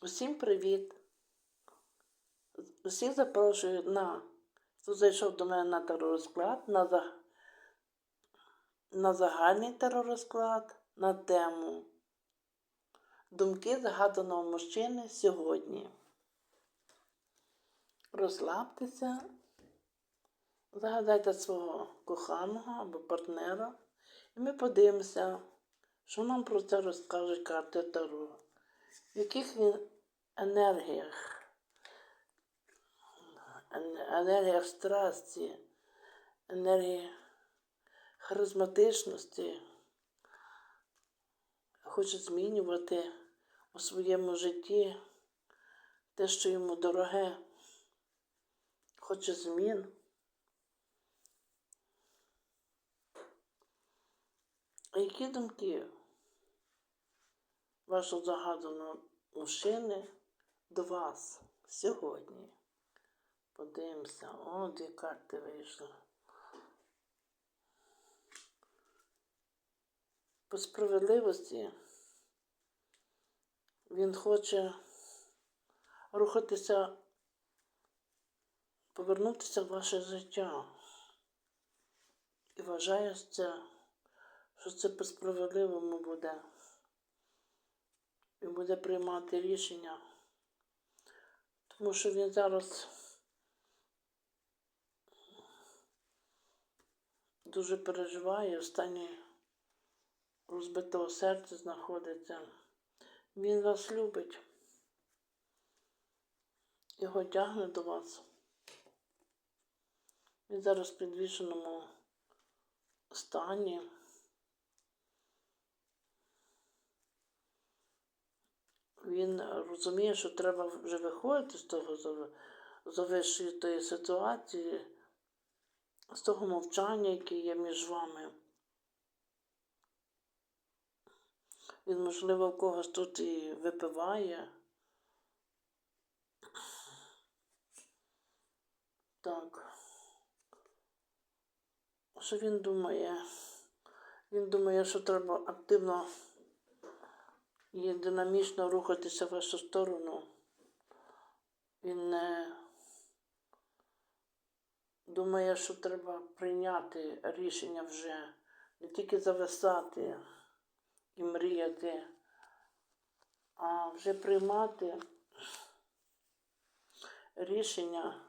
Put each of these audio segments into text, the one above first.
Усім привіт! Усіх запрошую на хто зайшов до мене на теророзклад, на, за... на загальний теророзклад, на тему Думки загаданого мужчини сьогодні. Розслабтеся, загадайте свого коханого або партнера, і ми подивимося, що нам про це розкажуть карти Таро, в яких він енергіях, ен- енергіях страсті, енергії харизматичності. Хоче змінювати у своєму житті те, що йому дороге, хоче змін. А які думки вашого загаданого мужчини до вас сьогодні? Подивимося. О, дві карти вийшли. По справедливості він хоче рухатися, повернутися в ваше життя. І вважає це, що це по-справедливому буде. Він буде приймати рішення, тому що він зараз дуже переживає в стані розбитого серця знаходиться. Він вас любить. Його тягне до вас. Він зараз в підвішеному стані. Він розуміє, що треба вже виходити з того зав- завищої ситуації, з того мовчання, яке є між вами. Він, можливо, в когось тут і випиває. Так. Що він думає? Він думає, що треба активно і динамічно рухатися в вашу сторону. Він не думає, що треба прийняти рішення вже, не тільки зависати і мріяти, а вже приймати рішення.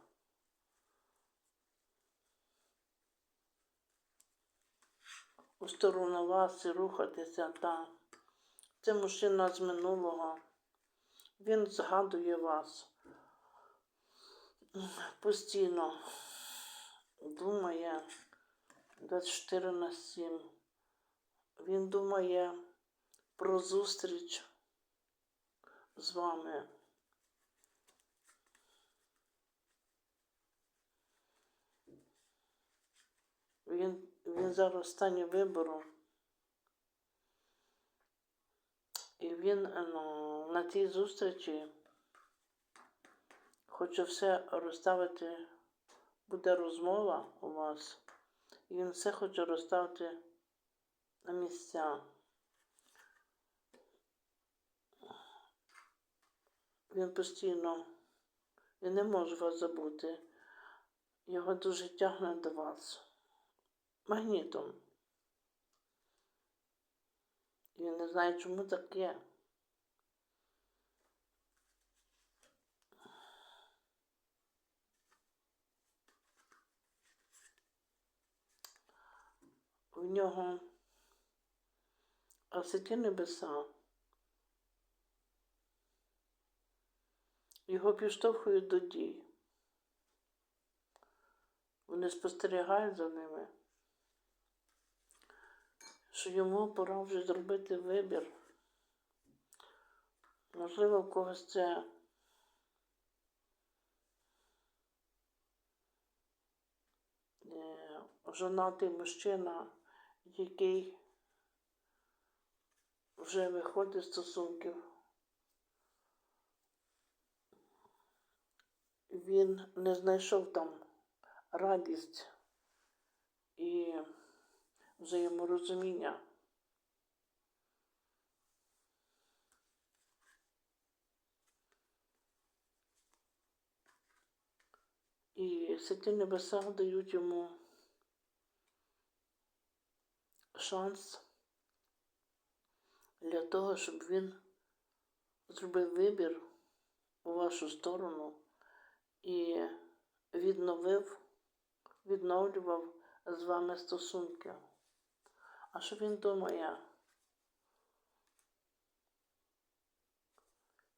У сторону вас і рухатися та це мужчина з минулого. Він згадує вас постійно, думає 24 на 7. Він думає про зустріч з вами. Він, він зараз стані вибору. І він ну, на цій зустрічі хоче все розставити, буде розмова у вас, і він все хоче розставити на місця. Він постійно він не може вас забути. Його дуже тягне до вас магнітом. Він не знає, чому таке. В нього освіті небеса. Його підштовхують до дій. Вони спостерігають за ними, що йому пора вже зробити вибір. Можливо, в когось це е, жонатий мужчина, який вже виходить з стосунків. Він не знайшов там радість і взаєморозуміння. І святі небеса дають йому шанс для того, щоб він зробив вибір у вашу сторону і відновив, відновлював з вами стосунки. А що він думає?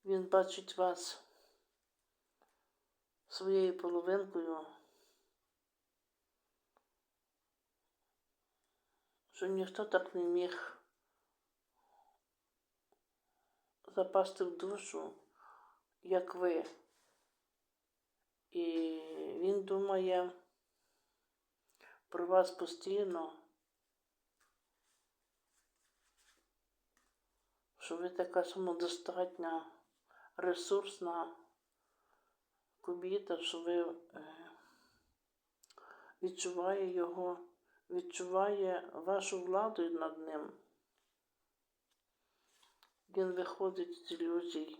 Він бачить вас своєю половинкою, що ніхто так не міг запасти в душу, як ви. І він думає про вас постійно, що ви така самодостатня, ресурсна кубіта, що ви е, відчуває його, відчуває вашу владу над ним. Він виходить з ілюзій.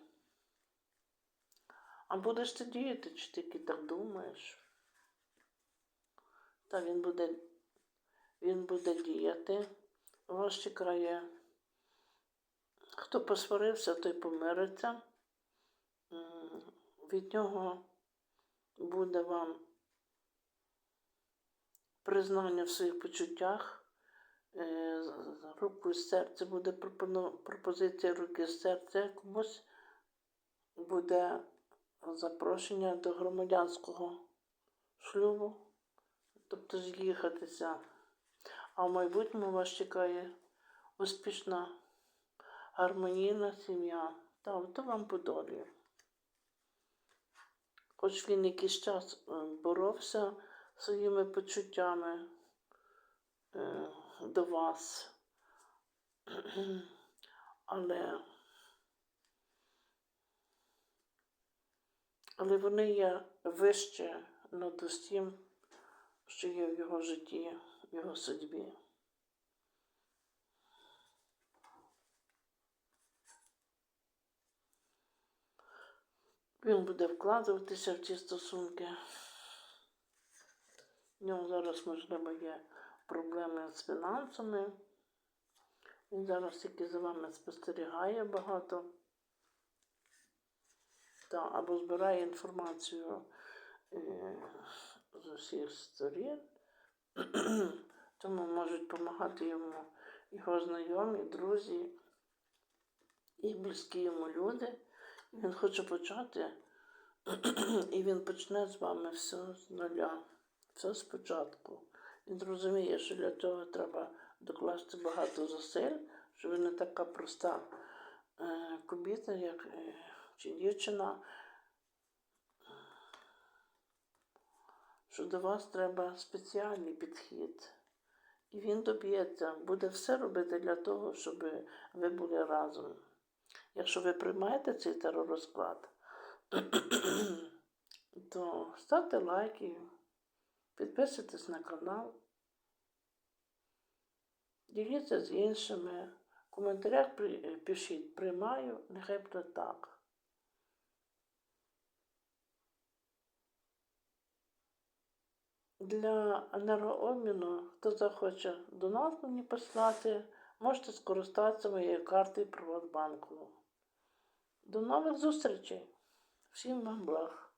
А будеш ти діяти, чи тільки так думаєш? Та він буде, він буде діяти. Вас чекає. Хто посварився, той помириться. Від нього буде вам признання в своїх почуттях. Е, Руку з серця буде пропозиція руки серця комусь буде запрошення до громадянського шлюбу, тобто з'їхатися. А в майбутньому вас чекає успішна, гармонійна сім'я. Та то вам по долі. Хоч він якийсь час е, боровся своїми почуттями е, до вас, але, але вони є вище над усім, що є в його житті, в його судьбі. Він буде вкладуватися в ці стосунки. В нього зараз, можливо, є проблеми з фінансами. Він зараз тільки за вами спостерігає багато. Та, або збирає інформацію е, з усіх сторін. Тому можуть допомагати йому його знайомі, друзі і близькі йому люди. Він хоче почати, і він почне з вами все з нуля, все спочатку. Він розуміє, що для цього треба докласти багато зусиль, що ви не така проста е, кобіта, як е, чи дівчина, що до вас треба спеціальний підхід. І він доб'ється, буде все робити для того, щоб ви були разом. Якщо ви приймаєте цей теророзклад, то ставте лайки, підписуйтесь на канал, діліться з іншими. В коментарях пишіть приймаю, нехай буде так. Для енергообміну, хто захоче донат мені послати, можете скористатися моєю картою Приватбанку. До нових зустрічей. Всім вам благ.